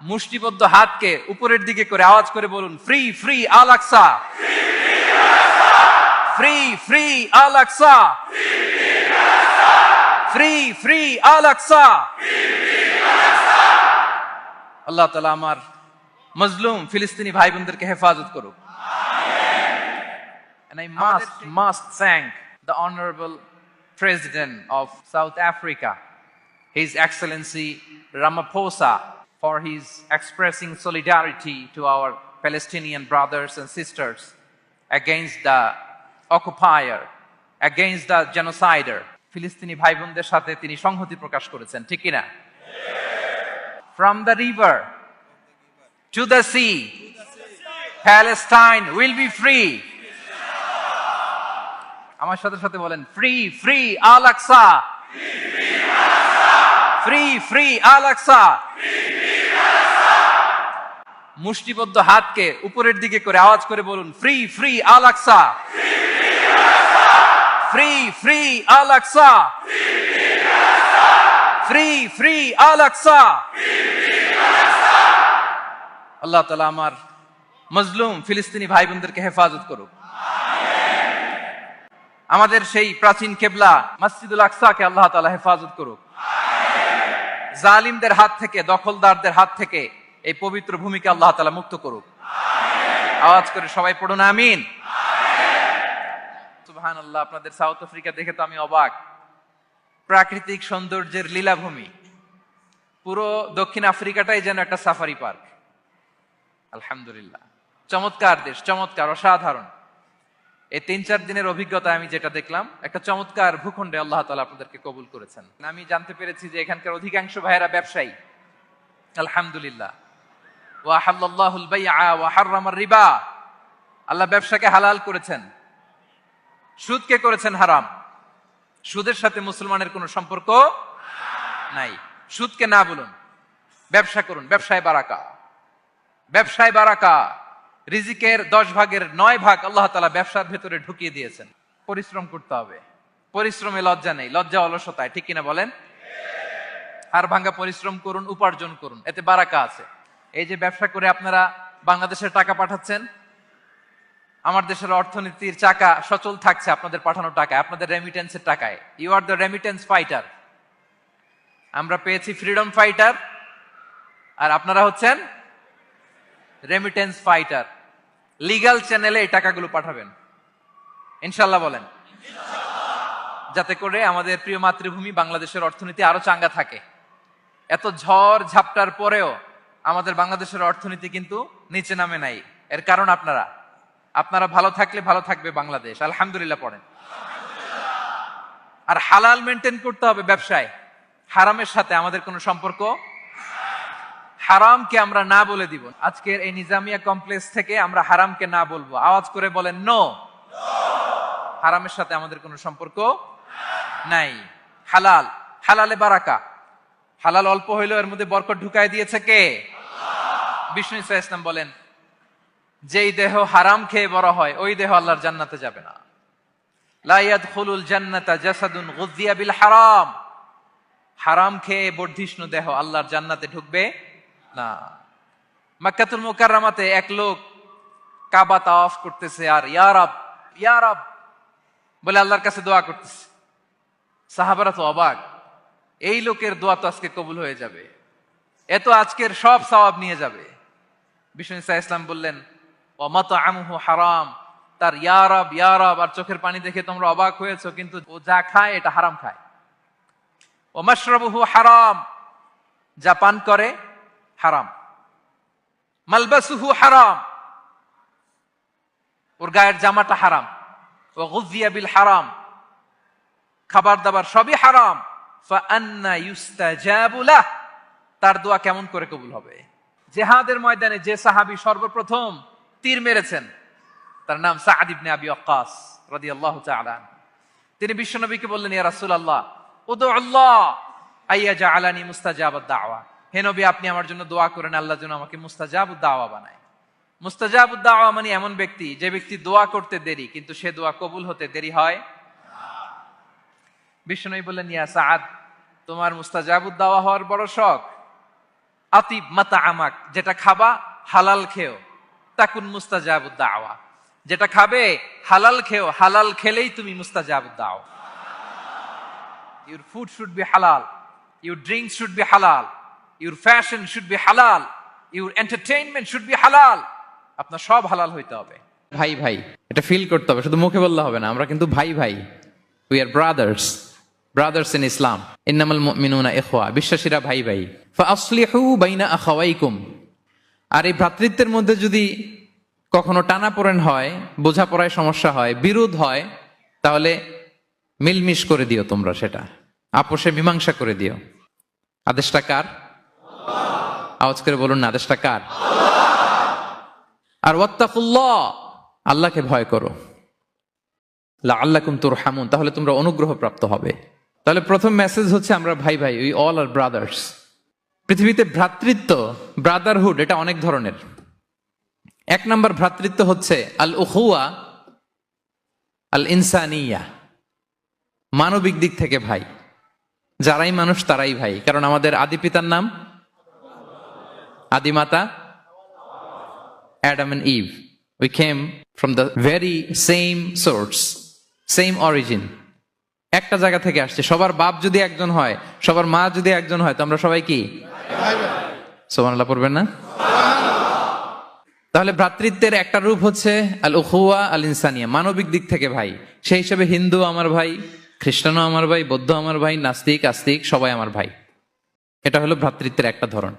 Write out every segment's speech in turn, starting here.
মুষ্টিবদ্ধ হাতকে উপরের দিকে করে আওয়াজ করে বলুন free free Al Aqsa free free Al Aqsa free free Al Aqsa আল্লাহ তালা আমার মজলুম ফিলিস্তিনি ভাই বোনদেরকে হেফাজত করুক। And I must, must thank the Honorable President of South Africa, His Excellency Ramaphosa, for his expressing solidarity to our Palestinian brothers and sisters against the occupier, against the genocider. ফিলিস্তিনি ভাই বোনদের সাথে তিনি সংহতি প্রকাশ করেছেন ঠিক কিনা From the river to the sea, Palestine will be free. আমার সাথে সাথে বলেন free free Al Aqsa free free Al Aqsa মুষ্টিবদ্ধ হাতকে উপরের দিকে করে আওয়াজ করে বলুন, free free Al Aqsa. Free free Al Aqsa. Free free Al Aqsa. আল্লাহ তালা আমার মজলুম ফিলিস্তিনি ভাই বোনদেরকে হেফাজত করুক। আমাদের সেই প্রাচীন কেবলা মসজিদুল আকসাকে আল্লাহ তালা হেফাজত করুক। জালিমদের হাত থেকে, দখলদারদের হাত থেকে এই পবিত্র ভূমিকে আল্লাহ তালা মুক্ত করুক। আওয়াজ করে সবাই পড়ুন, আমিন। সুবহান আল্লাহ আপনাদের সাউথ আফ্রিকা দেখে তো আমি অবাক। প্রাকৃতিক সৌন্দর্যের লীলাভূমি। পুরো দক্ষিণ আফ্রিকাটাই যেন একটা সাফারি পার্ক। আলহামদুলিল্লাহ। চমৎকার দেশ, চমৎকার, অসাধারণ। এই তিন চার দিনের অভিজ্ঞতা আমি যেটা দেখলাম, একটা চমৎকার ভূখণ্ডে আল্লাহ তালা আপনাদেরকে কবুল করেছেন। আমি জানতে পেরেছি যে এখানকার অধিকাংশ ভাইয়েরা ব্যবসায়ী। আলহামদুলিল্লাহ। ওয়াহাল্লাহুল আল্লাহ ব্যবসাকে হালাল করেছেন। সুদকে করেছেন হারাম। সুদের সাথে মুসলমানের কোনো সম্পর্ক নাই। সুদকে না বলুন, ব্যবসা করুন, ব্যবসায় বারাকা। ব্যবসায় বারাকা, রিজিকের দশ ভাগের নয় ভাগ আল্লাহ তালা ব্যবসার ভেতরে ঢুকিয়ে দিয়েছেন। পরিশ্রম করতে হবে। পরিশ্রমে লজ্জা নেই, লজ্জা অলসতায়, ঠিক কিনা বলেন? আর ভাঙ্গা পরিশ্রম করুন, উপার্জন করুন, এতে বারাকা আছে। এই যে ব্যবসা করে আপনারা বাংলাদেশের টাকা পাঠাচ্ছেন, আমার দেশের অর্থনীতির চাকা সচল থাকছে আপনাদের পাঠানো টাকায়, আপনাদের রেমিটেন্সের টাকায়। You are the remittance fighter আমরা পেয়েছি ফ্রিডম ফাইটার আর আপনারা হচ্ছেন রেমিটেন্স ফাইটার লিগাল চ্যানেলে এই টাকাগুলো পাঠাবেন। ইনশাল্লাহ বলেন। যাতে করে আমাদের প্রিয় মাতৃভূমি বাংলাদেশের অর্থনীতি আরও চাঙ্গা থাকে। এত ঝড় ঝাপটার পরেও আমাদের বাংলাদেশের অর্থনীতি কিন্তু নিচে নামে নাই। এর কারণ আপনারা। আপনারা ভালো থাকলে ভালো থাকবে বাংলাদেশ। আলহামদুলিল্লাহ পড়েন। আর হালাল মেনটেন করতে হবে ব্যবসায়। হারামের সাথে আমাদের কোনো সম্পর্ক হারামকে আমরা না বলে দিব। আজকের এই নিজামিয়া কমপ্লেক্স থেকে আমরা হারামকে না বলব। আওয়াজ করে বলেন নো হারামের সাথে আমাদের কোনো সম্পর্ক নাই। হালাল। হালালে বারাকা। হালাল অল্প হইলেও এর মধ্যে বরকত ঢুকাই দিয়েছে কে? বিষ্ণু ইসা ইসলাম বলেন, যেই দেহ হারাম খেয়ে বড় হয়, ওই দেহ আল্লাহর জান্নাতে যাবে না। হারাম। হারাম খেয়ে দেহ আল্লাহর জান্নাতে ঢুকবে না। মাক্কাতুল মুকাররামাতে এক লোক কাবা তাওয়াফ করতেছে আর ইয়ারাব ইয়ারাব বলে আল্লাহর কাছে দোয়া করতেছে। সাহাবারা তো অবাক, এই লোকের দোয়া তো আজকে কবুল হয়ে যাবে এত আজকের সব সওয়াব নিয়ে যাবে। বিষ্ণু ইসা ইসলাম বললেন অমত আমহু হারাম। তার ইয়ারব ইয়ারব আর চোখের পানি দেখে তোমরা অবাক হয়েছো, কিন্তু ও যা খায়, এটা হারাম খায়। ও মাশরাবুহু হারাম। যা পান করে, হারাম। মালবাসুহু হারাম। ওর গায়ের জামাটা হারাম। ও গুজিয়া বিল হারাম। খাবার দাবার সবই হারাম। ফাআন্না ইউস্তাজাবু লাহ। তার দোয়া কেমন করে কবুল হবে? জেহাদের ময়দানে যে সাহাবি সর্বপ্রথম তীর মেরেছেন, তার নাম ইবনে আবি তাআলা আনহু। তিনি বিশ্বনবীকে বললেন, ইয়া রাসূলুল্লাহ উদু আল্লাহ, আইয়া জাআলানি মুস্তাজাবাদ দাওয়া। হে নবী, আপনি আমার জন্য দোয়া করেন, আল্লাহ যেন আমাকে মুস্তাজাবুদ দাওয়া বানায়। মুস্তাজাবুদ দাওয়া মানে এমন ব্যক্তি, যে ব্যক্তি দোয়া করতে দেরি, কিন্তু সে দোয়া কবুল হতে দেরি হয় বিষ্ণু বললেন, ইয়া সাআদ তোমার মুস্তাজাবুদ দাওয়া হওয়ার বড় শখ। আতিব মাতা আমাক, যেটা খাবা হালাল খেও তাকুন মুস্তাজাবুদ দাওয়া যেটা খাবে হালাল খেও, হালাল খেলেই তুমি মুস্তাজাবুদ দাও Your food should be halal. Your drinks should be halal. Your fashion should be halal. Your entertainment should be halal. আপনার সব হালাল হইতে হবে ভাই ভাই, এটা ফিল করতে হবে, শুধু মুখে বললে হবে না, আমরা কিন্তু ভাই ভাই we are brothers brothers in Islam ইন্নামাল মুমিনুনা ইখওয়া বিশ্বাসীরা ভাই ভাই ফাসলিহু বাইনা আখাওয়াইকুম। আর এই ভ্রাতৃত্বের মধ্যে যদি কখনো টানাপোড়েন হয়, বোঝাপড়ায় সমস্যা হয়, বিরোধ হয়, তাহলে মিলমিশ করে দিও তোমরা সেটা। আপোষে মীমাংসা করে দিও। আদেশটা কার? আওয়াজ করে বলুন না, আদেশটা কার? আর ওয়াত্তাকুল্লাহ, আল্লাহকে ভয় করো। আল্লাহ তুর হামুন তাহলে তোমরা অনুগ্রহ প্রাপ্ত হবে। তাহলে প্রথম মেসেজ হচ্ছে আমরা ভাই ভাই উই অল আর ব্রাদার্স পৃথিবীতে ভ্রাতৃত্ব ব্রাদারহুড এটা অনেক ধরনের এক নম্বর ভ্রাতৃত্ব হচ্ছে আল উহুয়া আল ইনসানিয়া মানবিক দিক থেকে ভাই যারাই মানুষ তারাই ভাই কারণ আমাদের আদি পিতার নাম আদিমাতা and Eve. We came from the very same source, same origin. একটা জায়গা থেকে আসছে, সবার বাপ যদি একজন হয়, সবার মা যদি একজন হয়, তো আমরা সবাই কি? সোমানাল্লাহ পড়বেন না? তাহলে ভ্রাতৃত্বের একটা রূপ হচ্ছে আল উহুয়া আল ইনসানিয়া মানবিক দিক থেকে ভাই। সেই হিসেবে হিন্দু আমার ভাই, খ্রিস্টানও আমার ভাই, বৌদ্ধ আমার ভাই, নাস্তিক, আস্তিক, সবাই আমার ভাই। এটা হলো ভ্রাতৃত্বের একটা ধরন।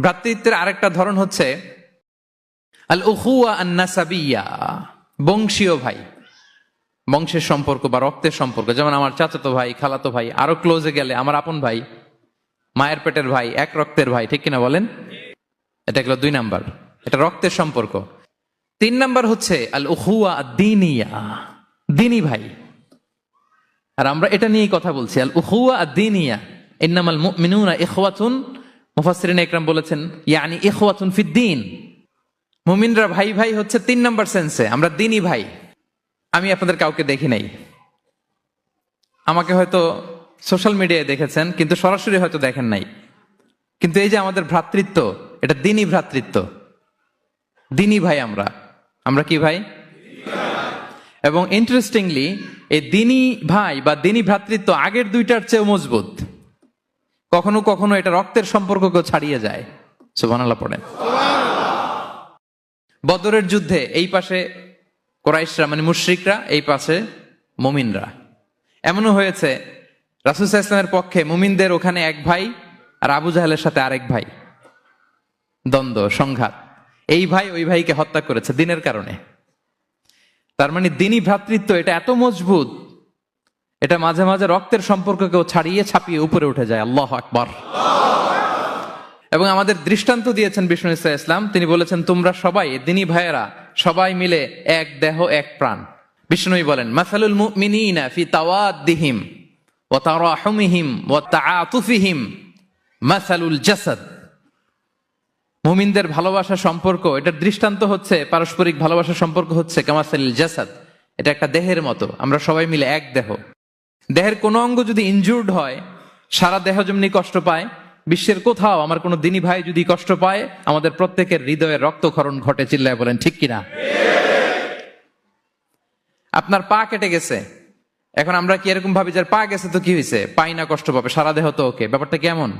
ভ্রাতৃত্বের আরেকটা ধরন হচ্ছে আল উহুয়া আন্নাসাবিয়া, বংশীয় ভাই। বংশের সম্পর্ক বা রক্তের সম্পর্ক। যেমন আমার চাচাতো ভাই, খালাতো ভাই, আরও ক্লোজে গেলে আমার আপন ভাই, মায়ের পেটের ভাই, এক রক্তের ভাই, ঠিক কিনা বলেন? এটা গেল দুই নাম্বার। এটা রক্তের সম্পর্ক। তিন নাম্বার হচ্ছে আল উহুয়া দিনিয়া দিনী ভাই। আর আমরা এটা নিয়েই কথা বলছি। আল উহুয়া দিনিয়া ইন্নামাল মুমিনুনা ইখওয়াতুন, মুফাসসিরিন একরাম বলেছেন, ইয়ানি ইখওয়াতুন ফিদ্দিন। মুমিনরা ভাই ভাই হচ্ছে তিন নাম্বার সেন্সে, আমরা দিনই ভাই। আমি আপনাদের কাউকে দেখি নাই। আমাকে হয়তো সোশ্যাল মিডিয়ায় দেখেছেন, কিন্তু সরাসরি হয়তো দেখেন নাই। কিন্তু এই যে আমাদের ভ্রাতৃত্ব, এটা দিনই ভ্রাতৃত্ব। দিনই ভাই আমরা। আমরা কি ভাই? এবং ইন্টারেস্টিংলি এই দিনই ভাই বা দিনই ভ্রাতৃত্ব আগের দুইটার চেয়েও মজবুত। কখনো কখনো এটা রক্তের সম্পর্ককেও ছাড়িয়ে যায়। সুবহানাল্লাহ পড়েন। বদরের যুদ্ধে এই পাশে কোরাইশরা মানে মুশ্রিকরা, এই পাশে মুমিনরা। এমনও হয়েছে রাসুসা ইসলামের পক্ষে মুমিনদের ওখানে এক ভাই আর আবু জাহালের সাথে আরেক ভাই। দ্বন্দ্ব, সংঘাত। এই ভাই ওই ভাইকে হত্যা করেছে দিনের কারণে। তার মানে দিনই ভ্রাতৃত্ব, এটা এত মজবুত, এটা মাঝে মাঝে রক্তের সম্পর্ককেও ছাড়িয়ে ছাপিয়ে উপরে উঠে যায়। আল্লাহ আকবর। এবং আমাদের দৃষ্টান্ত দিয়েছেন বিষ্ণু ইসা ইসলাম। তিনি বলেছেন, তোমরা সবাই, দিনী ভাইয়েরা সবাই মিলে এক দেহ, এক প্রাণ। বিষ্ণুই বলেন, মাসালুল মুমিনিনা ফি তাওয়াদ্দিহিম ওয়া তারাহুমিহিম ওয়া তাআতুফিহিম। মাসালুল জাসাদ। মুমিনদের ভালোবাসা সম্পর্ক, এটার দৃষ্টান্ত হচ্ছে, পারস্পরিক ভালোবাসা সম্পর্ক হচ্ছে কামাসালিল জাসাদ। এটা একটা দেহের মতো, আমরা সবাই মিলে এক দেহ। দেহের কোনো অঙ্গ যদি ইনজুর্ড হয়, সারা দেহ যেমনি কষ্ট পায় বিশ্বের কোথাও আমার কোনো দিনী ভাই যদি কষ্ট পায়, আমাদের প্রত্যেকের হৃদয়ে রক্তক্ষরণ ঘটে চিল্লায় বলেন, ঠিক কিনা? আপনার পা কেটে গেছে। এখন আমরা কি এরকম ভাবি যার পা গেছে তো কি হয়েছে? পাই না কষ্ট পাবে, সারা দেহ তো ওকে। ব্যাপারটা কেমন?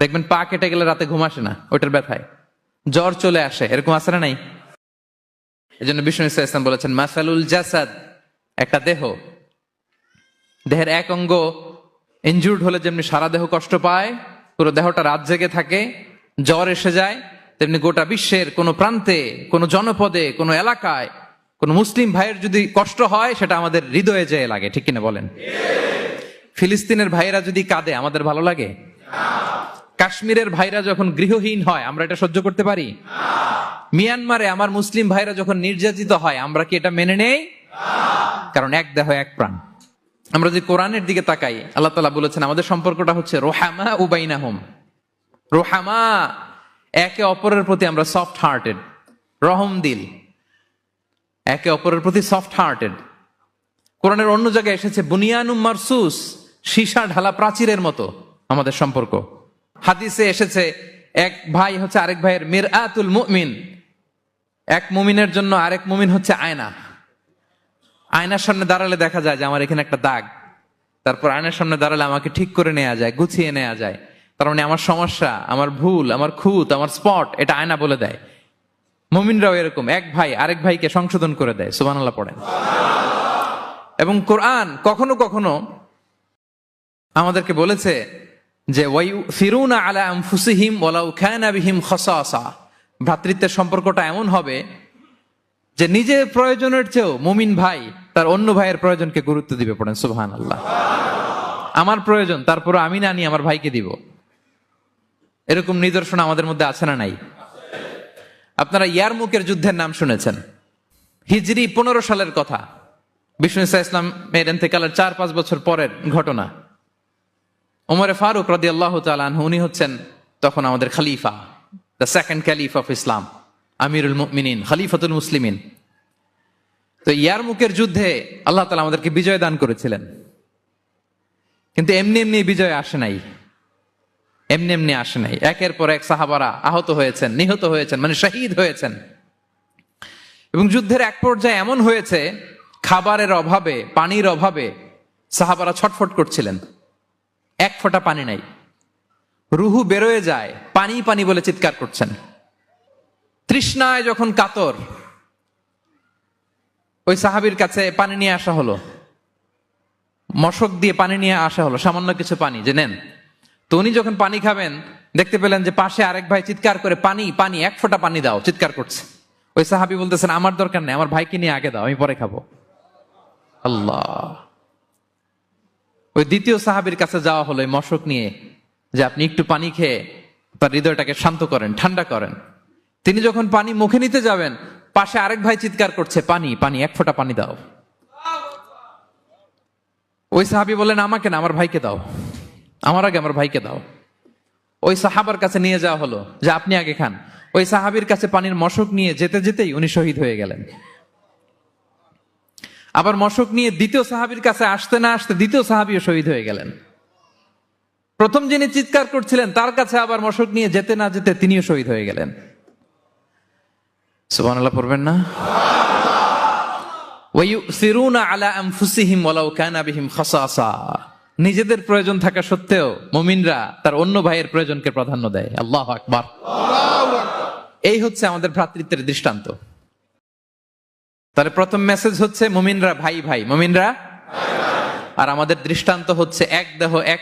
দেখবেন পা কেটে গেলে রাতে ঘুম আসে না, ওইটার ব্যথায়। জ্বর চলে আসে, এরকম আসে না নাই? এই জন্য বিষ্ণু ইসা ইসলাম বলেছেন, মাসালুল জাসাদ একটা দেহ। দেহের এক অঙ্গ ইনজুর্ড হলে যেমনি সারা দেহ কষ্ট পায় পুরো দেহটা রাত জেগে থাকে, জ্বর এসে যায়, তেমনি গোটা বিশ্বের কোনো প্রান্তে, কোনো জনপদে, কোনো এলাকায়, কোনো মুসলিম ভাইয়ের যদি কষ্ট হয়, সেটা আমাদের হৃদয়ে যেয়ে লাগে, ঠিক কিনা বলেন? ফিলিস্তিনের ভাইয়েরা যদি কাঁদে, আমাদের ভালো লাগে? কাশ্মীরের ভাইরা যখন গৃহহীন হয়, আমরা এটা সহ্য করতে পারি? মিয়ানমারে আমার মুসলিম ভাইরা যখন নির্যাতিত হয়, আমরা কি এটা মেনে নেই? কারণ এক দেহ, এক প্রাণ। আমরা যদি কোরআনের দিকে তাকাই, আল্লাহ তালা বলেছেন, আমাদের সম্পর্কটা হচ্ছে রোহামা উবাইনা হোম রোহামা একে অপরের প্রতি আমরা সফট হার্টেড রহম দিল। একে অপরের প্রতি সফট হার্টেড কোরআনের অন্য জায়গায় এসেছে, বুনিয়ানুম মারসুস, সীসা ঢালা প্রাচীরের মতো আমাদের সম্পর্ক। হাদিসে এসেছে, এক ভাই হচ্ছে আরেক ভাইয়ের মির আতুল মুমিন। এক মুমিনের জন্য আরেক মুমিন হচ্ছে আয়না। আয়নার সামনে দাঁড়ালে দেখা যায় যে আমার এখানে একটা দাগ। তারপর আয়নার সামনে দাঁড়ালে আমাকে ঠিক করে নেওয়া যায়, গুছিয়ে নেওয়া যায়। তার মানে আমার সমস্যা, আমার ভুল, আমার খুঁত, আমার স্পট, এটা আয়না বলে দেয়। মমিনরাও এরকম, এক ভাই আরেক ভাইকে সংশোধন করে দেয়, সুবহানাল্লাহ পড়েন। এবং কোরআন কখনো কখনো আমাদেরকে বলেছে যে ওয়াইউ ফিরুনা আলা আনফুসিহিম ওয়ালাউ খানা বিহিম খসাসা। ভ্রাতৃত্বের সম্পর্কটা এমন হবে যে, নিজের প্রয়োজনের চেয়েও মুমিন ভাই তার অন্য ভাইয়ের প্রয়োজনকে গুরুত্ব দিবে পড়েন সুবহান আল্লাহ আমার প্রয়োজন তারপর আমি না নিয়ে আমার ভাইকে দিব। এরকম নিদর্শন আমাদের মধ্যে আছে না নাই? আপনারা ইয়ারমুকের যুদ্ধের নাম শুনেছেন। হিজরি পনেরো সালের কথা। বিষ্ণু ইসা ইসলাম এর এতেকালের চার পাঁচ বছর পরের ঘটনা। ওমরে ফারুক রদি আল্লাহ তালান উনি হচ্ছেন তখন আমাদের খালিফা the second caliph of Islam আমিরুল মিনিন খালিফাতুল মুসলিমিন। তো ইয়ারমুকের যুদ্ধে আল্লাহ তালা আমাদেরকে বিজয় দান করেছিলেন। কিন্তু এমনি এমনি বিজয় আসে নাই। এমনি এমনি আসে নাই। একের পর এক সাহাবারা আহত হয়েছেন, নিহত হয়েছেন মানে শহীদ হয়েছেন। এবং যুদ্ধের এক পর্যায়ে এমন হয়েছে, খাবারের অভাবে, পানির অভাবে সাহাবারা ছটফট করছিলেন। এক ফোঁটা পানি নাই। রুহু বেরোয় যায়, পানি পানি বলে চিৎকার করছেন। তৃষ্ণায় যখন কাতর ওই সাহাবির কাছে পানি নিয়ে আসা হলো। মশক দিয়ে পানি নিয়ে আসা হলো, সামান্য কিছু পানি, যে নেন। তো উনি যখন পানি খাবেন, দেখতে পেলেন যে পাশে আরেক ভাই চিৎকার করে, পানি পানি, এক ফোঁটা পানি দাও, চিৎকার করছে। ওই সাহাবি বলতেছেন, আমার দরকার নেই, আমার ভাইকে নিয়ে আগে দাও, আমি পরে খাব। আল্লাহ। ওই দ্বিতীয় সাহাবির কাছে যাওয়া হলো মশক নিয়ে, যে আপনি একটু পানি খেয়ে তার হৃদয়টাকে শান্ত করেন, ঠান্ডা করেন। তিনি যখন পানি মুখে নিতে যাবেন পাশে আরেক ভাই চিৎকার করছে, পানি পানি, এক ফোঁটা পানি দাও। ওই সাহাবি বলেন আমাকে না, আমার ভাইকে দাও। আমার আগে আমার ভাইকে দাও। ওই সাহাবার কাছে নিয়ে যাওয়া হলো, যে, আপনি আগে খান। ওই সাহাবির কাছে পানির মশক নিয়ে যেতে যেতেই উনি শহীদ হয়ে গেলেন। আবার মশক নিয়ে দ্বিতীয় সাহাবির কাছে আসতে না আসতে দ্বিতীয় সাহাবিও শহীদ হয়ে গেলেন। প্রথম যিনি চিৎকার করছিলেন, তার কাছে আবার মশক নিয়ে যেতে না যেতে তিনিও শহীদ হয়ে গেলেন। সুবহানাল্লাহ, পড়বেন না? নিজেদের প্রয়োজন থাকা সত্ত্বেও মুমিনরা তার অন্য ভাইয়ের প্রয়োজনকে প্রাধান্য দেয়। আল্লাহ আকবার। এই হচ্ছে আমাদের ভ্রাতৃত্বের দৃষ্টান্ত। তাহলে প্রথম মেসেজ হচ্ছে মুমিনরা ভাই ভাই, মুমিনরা আর আমাদের দৃষ্টান্ত হচ্ছে এক দেহ এক